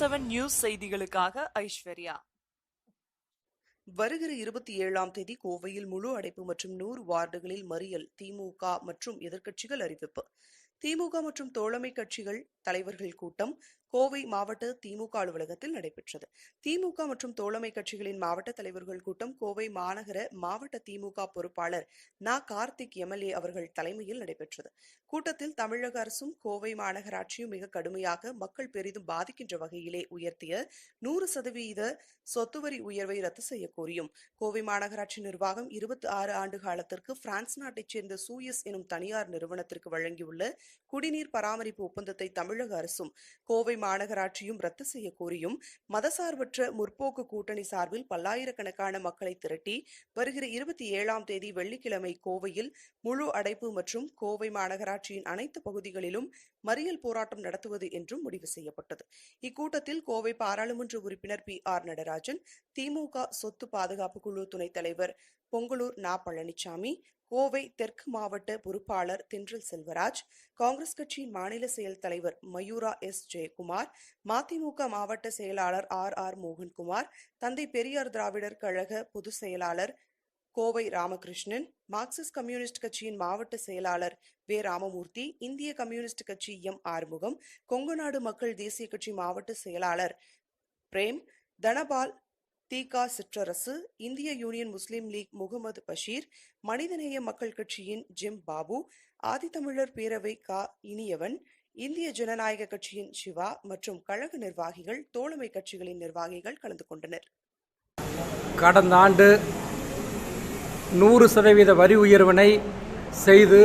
Seven news செய்திகளுக்காக ஐஸ்வர்யா. வருகிற இருபத்தி ஏழாம் தேதி கோவையில் முழு அடைப்பு மற்றும் நூறு வார்டுகளில் மறியல் திமுக மற்றும் எதிர்க்கட்சிகள் அறிவிப்பு. திமுக மற்றும் தோழமை கட்சிகள் தலைவர்கள் கூட்டம் கோவை மாவட்ட திமுக அலுவலகத்தில் நடைபெற்றது. திமுக மற்றும் தோழமை கட்சிகளின் மாவட்ட தலைவர்கள் கூட்டம் கோவை மாநகர மாவட்ட திமுக பொறுப்பாளர் நா. கார்த்திக் எம்எல்ஏ அவர்கள் தலைமையில் நடைபெற்றது. கூட்டத்தில் தமிழக அரசும் கோவை மாநகராட்சியும் மிக கடுமையாக மக்கள் பெரிதும் பாதிக்கின்ற வகையிலே உயர்த்திய நூறு சதவீத சொத்துவரி உயர்வை ரத்து செய்ய கோரியும் கோவை மாநகராட்சி நிர்வாகம் இருபத்தி ஆறு ஆண்டு காலத்திற்கு பிரான்ஸ் நாட்டைச் சேர்ந்த சூயஸ் எனும் தனியார் நிறுவனத்திற்கு வழங்கியுள்ள குடிநீர் பராமரிப்பு ஒப்பந்தத்தை தமிழக அரசும் கோவை மாநகராட்சியும் ரத்து செய்ய கோரியும் மதசார்பற்ற முற்போக்கு கூட்டணி சார்பில் பல்லாயிரக்கணக்கான மக்களை திரட்டி வருகிற இருபத்தி ஏழாம் தேதி வெள்ளிக்கிழமை கோவையில் முழு அடைப்பு மற்றும் கோவை மாநகராட்சியின் அனைத்து பகுதிகளிலும் மறியல் போராட்டம் நடத்துவது என்றும் முடிவு செய்யப்பட்டது. இக்கூட்டத்தில் கோவை பாராளுமன்ற உறுப்பினர் பி. ஆர். நடராஜன் திமுக சொத்து பாதுகாப்பு குழு துணைத் தலைவர் பொங்கலூர் நா. பழனிசாமி கோவை தெற்கு மாவட்ட பொறுப்பாளர் தென்றல் செல்வராஜ் காங்கிரஸ் கட்சியின் மாநில செயல் தலைவர் மயூரா எஸ். ஜெயக்குமார் மதிமுக மாவட்ட செயலாளர் ஆர். ஆர். மோகன்குமார் தந்தை பெரியார் திராவிடர் கழக பொதுச் செயலாளர் கோவை ராமகிருஷ்ணன் மார்க்சிஸ்ட் கம்யூனிஸ்ட் கட்சியின் மாவட்ட செயலாளர் வே. ராமமூர்த்தி இந்திய கம்யூனிஸ்ட் கட்சி எம். ஆறுமுகம் கொங்குநாடு மக்கள் தேசிய கட்சி மாவட்ட செயலாளர் பிரேம் தனபால் தீகா சிற்றரசு இந்திய union Muslim league Mohammed Basheer மனிதநேய மக்கள் கட்சியின் ஜிம் பாபு ஆதித்தமிழர் பேரவை கா இனியவன் இந்திய ஜனநாயக கட்சியின் சிவா மற்றும் கழக நிர்வாகிகள் தோழமை கட்சிகளின் நிர்வாகிகள் கலந்து கொண்டனர். கடந்த ஆண்டு நூறு சதவீத வரி உயர்வினை செய்து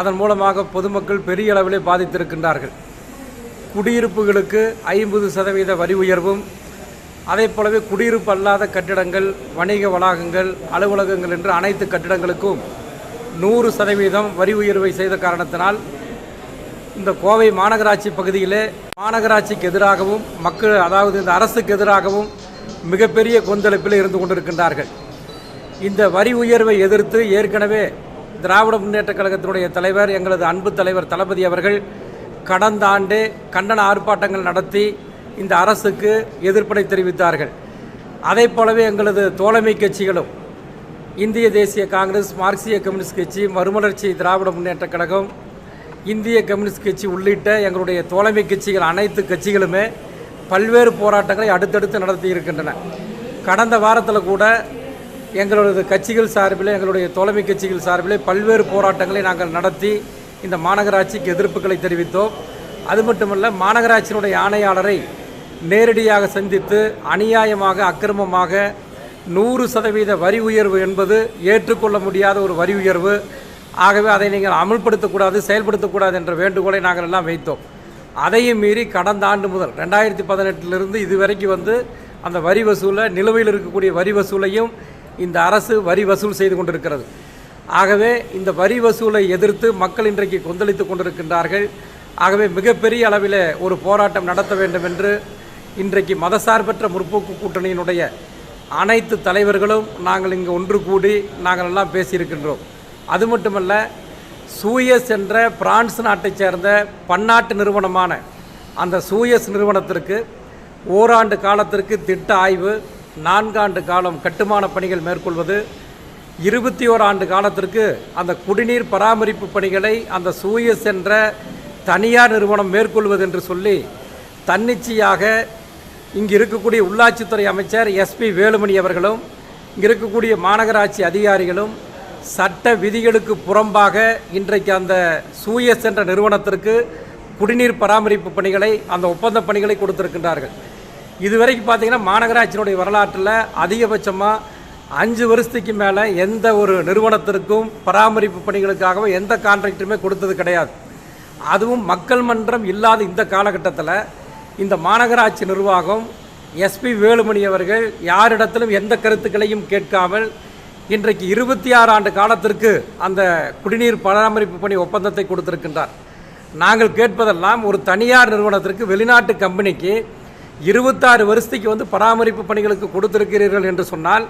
அதன் மூலமாக பொதுமக்கள் பெரிய அளவிலே பாதித்திருக்கின்றார்கள். குடியிருப்புகளுக்கு ஐம்பது சதவீத வரி உயர்வும் அதே போலவே குடியிருப்பு அல்லாத கட்டிடங்கள் வணிக வளாகங்கள் அலுவலகங்கள் என்று அனைத்து கட்டிடங்களுக்கும் நூறு சதவீதம் வரி உயர்வை செய்த காரணத்தினால் இந்த கோவை மாநகராட்சி பகுதியிலே மாநகராட்சிக்கு எதிராகவும் மக்கள் அதாவது இந்த அரசுக்கு எதிராகவும் மிகப்பெரிய கொந்தளிப்பில் இருந்து கொண்டிருக்கின்றார்கள். இந்த வரி உயர்வை எதிர்த்து ஏற்கனவே திராவிட முன்னேற்றக் கழகத்தினுடைய தலைவர் எங்களது அன்பு தலைவர் தளபதி அவர்கள் கடந்த ஆண்டு கண்டன ஆர்ப்பாட்டங்கள் நடத்தி இந்த அரசுக்கு எதிர்ப்பை தெரிவித்தார்கள். அதே போலவே எங்களது தோழமை கட்சிகளும் இந்திய தேசிய காங்கிரஸ் மார்க்சிய கம்யூனிஸ்ட் கட்சி மறுமலர்ச்சி திராவிட முன்னேற்ற கழகம் இந்திய கம்யூனிஸ்ட் கட்சி உள்ளிட்ட எங்களுடைய தோழமை கட்சிகள் அனைத்து கட்சிகளுமே பல்வேறு போராட்டங்களை அடுத்தடுத்து நடத்தி இருக்கின்றன. கடந்த வாரத்தில் கூட எங்களது கட்சிகள் சார்பில் எங்களுடைய தோழமை கட்சிகள் சார்பில் பல்வேறு போராட்டங்களை நாங்கள் நடத்தி இந்த மாநகராட்சிக்கு எதிர்ப்புகளை தெரிவித்தோம். அது மட்டுமல்ல மாநகராட்சியினுடைய ஆணையாளரை நேரடியாக சந்தித்து அநியாயமாக அக்கிரமமாக நூறு சதவீத வரி உயர்வு என்பது ஏற்றுக்கொள்ள முடியாத ஒரு வரி உயர்வு. ஆகவே அதை நீங்கள் அமல்படுத்தக்கூடாது செயல்படுத்தக்கூடாது என்ற வேண்டுகோளை நாங்கள் எல்லாம் வைத்தோம். அதையும் மீறி கடந்த ஆண்டு முதல் ரெண்டாயிரத்தி பதினெட்டிலிருந்து இதுவரைக்கும் வந்து அந்த வரி வசூலை நிலுவையில் இருக்கக்கூடிய வரி வசூலையும் இந்த அரசு வரி வசூல் செய்து கொண்டிருக்கிறது. ஆகவே இந்த வரி வசூலை எதிர்த்து மக்கள் இன்றைக்கு கொந்தளித்து கொண்டிருக்கின்றார்கள். ஆகவே மிகப்பெரிய அளவில் ஒரு போராட்டம் நடத்த வேண்டும் என்று இன்றைக்கு மதசார்பற்ற முற்போக்கு கூட்டணியினுடைய அனைத்து தலைவர்களும் நாங்கள் இங்கு ஒன்று கூடி நாங்கள் எல்லாம் பேசியிருக்கின்றோம். அது மட்டுமல்ல சூயஸ் என்ற பிரான்ஸ் நாட்டைச் சேர்ந்த பன்னாட்டு நிறுவனமான அந்த சூயஸ் நிறுவனத்திற்கு ஓராண்டு காலத்திற்கு திட்ட ஆய்வு நான்காண்டு காலம் கட்டுமான பணிகள் மேற்கொள்வது இருபத்தி ஓராண்டு காலத்திற்கு அந்த குடிநீர் பராமரிப்பு பணிகளை அந்த சூயஸ் என்ற தனியார் நிறுவனம் மேற்கொள்வது என்று சொல்லி தன்னிச்சையாக இங்கு இருக்கக்கூடிய உள்ளாட்சித்துறை அமைச்சர் எஸ்பி வேலுமணி அவர்களும் இங்கே இருக்கக்கூடிய மாநகராட்சி அதிகாரிகளும் சட்ட விதிகளுக்கு புறம்பாக இன்றைக்கு அந்த சூயஸ் என்ற நிறுவனத்திற்கு குடிநீர் பராமரிப்பு பணிகளை அந்த ஒப்பந்த பணிகளை கொடுத்திருக்கின்றார்கள். இதுவரைக்கும் பார்த்தீங்கன்னா மாநகராட்சியினுடைய வரலாற்றில் அதிகபட்சமாக அஞ்சு வருஷத்துக்கு மேலே எந்த ஒரு நிறுவனத்திற்கும் பராமரிப்பு பணிகளுக்காகவும் எந்த கான்ட்ராக்டுமே கொடுத்தது கிடையாது. அதுவும் மக்கள் மன்றம் இல்லாத இந்த காலகட்டத்தில் இந்த மாநகராட்சி நிர்வாகம் எஸ்பி வேலுமணி அவர்கள் யாரிடத்திலும் எந்த கருத்துக்களையும் கேட்காமல் இன்றைக்கு இருபத்தி ஆறு ஆண்டு காலத்திற்கு அந்த குடிநீர் பராமரிப்பு பணி ஒப்பந்தத்தை கொடுத்திருக்கின்றார். நாங்கள் கேட்பதெல்லாம் ஒரு தனியார் நிறுவனத்திற்கு வெளிநாட்டு கம்பெனிக்கு இருபத்தாறு வருஷத்துக்கு வந்து பராமரிப்பு பணிகளுக்கு கொடுத்திருக்கிறீர்கள் என்று சொன்னால்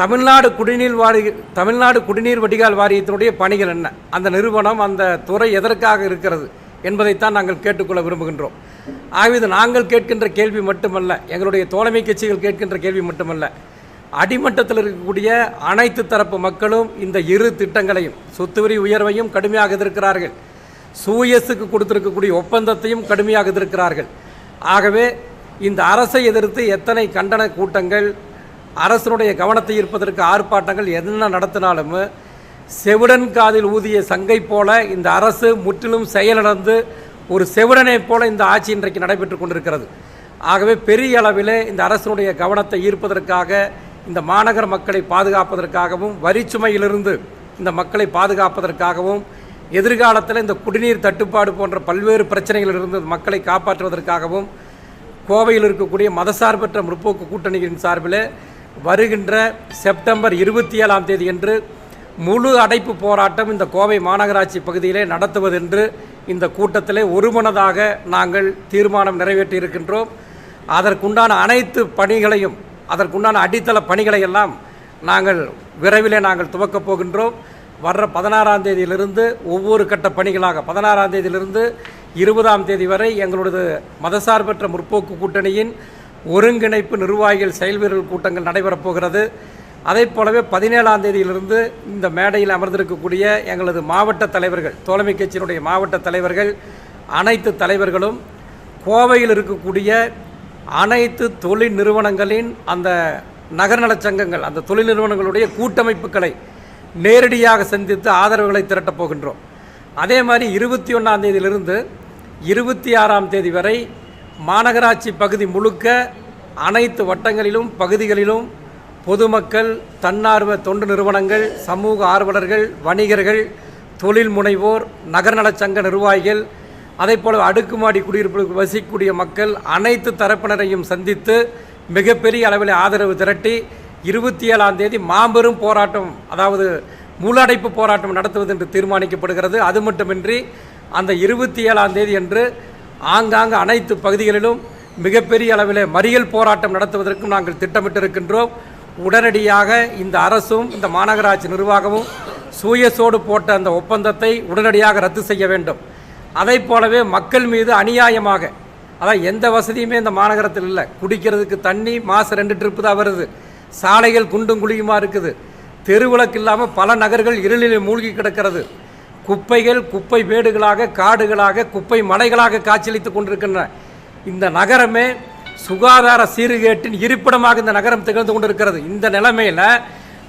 தமிழ்நாடு குடிநீர் வாரி தமிழ்நாடு குடிநீர் வடிகால் வாரியத்தினுடைய பணிகள் என்ன? அந்த நிறுவனம் அந்த துறை எதற்காக இருக்கிறது என்பதைத்தான் நாங்கள் கேட்டுக்கொள்ள விரும்புகின்றோம். ஆகவே இது நாங்கள் கேட்கின்ற கேள்வி மட்டுமல்ல எங்களுடைய தோழமை கட்சிகள் கேட்கின்ற கேள்வி மட்டுமல்ல. அடிமட்டத்தில் இருக்கக்கூடிய அனைத்து தரப்பு மக்களும் இந்த இரு திட்டங்களையும் சொத்து வரி உயர்வையும் கடுமையாக எதிர்க்கிறார்கள். சூயஸுக்கு கொடுத்திருக்கக்கூடிய ஒப்பந்தத்தையும் கடுமையாக எதிர்க்கிறார்கள். ஆகவே இந்த அரசை எதிர்த்து எத்தனை கண்டன கூட்டங்கள் அரசனுடைய கவனத்தை ஈர்ப்பதற்கு ஆர்ப்பாட்டங்கள் என்ன நடத்தினாலும் செவிடன் காதில் ஊதிய சங்கை போல இந்த அரசு முற்றிலும் செயலிழந்து ஒரு செவிடனைப் போல இந்த ஆட்சி இன்றைக்கு நடைபெற்று கொண்டிருக்கிறது. ஆகவே பெரிய அளவிலே இந்த அரசனுடைய கவனத்தை ஈர்ப்பதற்காக இந்த மாநகர மக்களை பாதுகாப்பதற்காகவும் வரிச்சுமையிலிருந்து இந்த மக்களை பாதுகாப்பதற்காகவும் எதிர்காலத்தில் இந்த குடிநீர் தட்டுப்பாடு போன்ற பல்வேறு பிரச்சனைகளிலிருந்து மக்களை காப்பாற்றுவதற்காகவும் கோவையில் இருக்கக்கூடிய மதசார்பற்ற முற்போக்கு கூட்டணியின் சார்பில் வருகின்ற செப்டம்பர் இருபத்தி ஏழாம் தேதி என்று முழு அடைப்பு போராட்டம் இந்த கோவை மாநகராட்சி பகுதியிலே நடத்துவதென்று இந்த கூட்டத்திலே ஒருமனதாக நாங்கள் தீர்மானம் நிறைவேற்றியிருக்கின்றோம். அதற்குண்டான அனைத்து பணிகளையும் அதற்குண்டான அடித்தள பணிகளை எல்லாம் நாங்கள் விரைவிலே நாங்கள் துவக்கப் போகின்றோம். வர்ற பதினாறாம் தேதியிலிருந்து ஒவ்வொரு கட்ட பணிகளாக பதினாறாம் தேதியிலிருந்து இருபதாம் தேதி வரை எங்களது மதசார்பற்ற முற்போக்கு கூட்டணியின் ஒருங்கிணைப்பு நிர்வாகிகள் செயல்வீரர்கள் கூட்டங்கள் நடைபெறப் போகிறது. அதைப் போலவே பதினேழாம் தேதியிலிருந்து இந்த மேடையில் அமர்ந்திருக்கக்கூடிய எங்களது மாவட்ட தலைவர்கள் தோழமை கட்சியினுடைய மாவட்ட தலைவர்கள் அனைத்து தலைவர்களும் கோவையில் இருக்கக்கூடிய அனைத்து தொழில் நிறுவனங்களின் அந்த நகர்நலச் சங்கங்கள் அந்த தொழில் நிறுவனங்களுடைய கூட்டமைப்புகளை நேரடியாக சந்தித்து ஆதரவுகளை திரட்டப் போகின்றோம். அதே மாதிரி இருபத்தி ஒன்றாம் தேதியிலிருந்து இருபத்தி ஆறாம் தேதி வரை மாநகராட்சி பகுதி முழுக்க அனைத்து வட்டங்களிலும் பகுதிகளிலும் பொதுமக்கள் தன்னார்வ தொண்டு நிறுவனங்கள் சமூக ஆர்வலர்கள் வணிகர்கள் தொழில் முனைவோர் நகர்நலச் சங்க நிர்வாகிகள் அதே போல் அடுக்குமாடி குடியிருப்புகளுக்கு வசிக்கக்கூடிய மக்கள் அனைத்து தரப்பினரையும் சந்தித்து மிகப்பெரிய அளவில் ஆதரவு திரட்டி இருபத்தி ஏழாம் தேதி மாபெரும் போராட்டம் அதாவது மூலடைப்பு போராட்டம் நடத்துவது என்று தீர்மானிக்கப்படுகிறது. அது மட்டுமின்றி அந்த இருபத்தி ஏழாம் தேதி என்று ஆங்காங்கு அனைத்து பகுதிகளிலும் மிகப்பெரிய அளவில் மறியல் போராட்டம் நடத்துவதற்கும் நாங்கள் திட்டமிட்டிருக்கின்றோம். உடனடியாக இந்த அரசும் இந்த மாநகராட்சி நிர்வாகமும் சூயசோடு போட்ட அந்த ஒப்பந்தத்தை உடனடியாக ரத்து செய்ய வேண்டும். அதைப் போலவே மக்கள் மீது அநியாயமாக அதான் எந்த வசதியுமே இந்த மாநகரத்தில் இல்லை. குடிக்கிறதுக்கு தண்ணி மாதம் ரெண்டு ட்ரிப்பு தான் வருது. சாலைகள் குண்டும் குழியுமா இருக்குது. தெருவிளக்கு இல்லாமல் பல நகர்கள் இருளில் மூழ்கி கிடக்கிறது. குப்பைகள் குப்பை மேடுகளாக காடுகளாக குப்பை மலைகளாக காட்சியளித்துக் கொண்டிருக்கின்றன. இந்த நகரமே சுகாதார சீர்கேட்டின் இருப்பிடமாக இந்த நகரம் திகழ்ந்து கொண்டிருக்கிறது. இந்த நிலைமையில்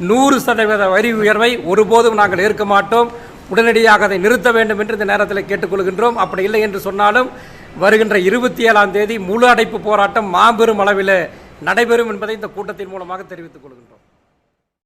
நூறு சதவீத வரி உயர்வை ஒருபோதும் நாங்கள் ஏற்க மாட்டோம். உடனடியாக அதை நிறுத்த வேண்டும் என்று இந்த நேரத்தில் கேட்டுக்கொள்கின்றோம். அப்படி இல்லை என்று சொன்னாலும் வருகின்ற இருபத்தி ஏழாம் தேதி முழு அடைப்பு போராட்டம் மாபெரும் அளவில் நடைபெறும் என்பதை இந்த கூட்டத்தின் மூலமாக தெரிவித்துக் கொள்கின்றோம்.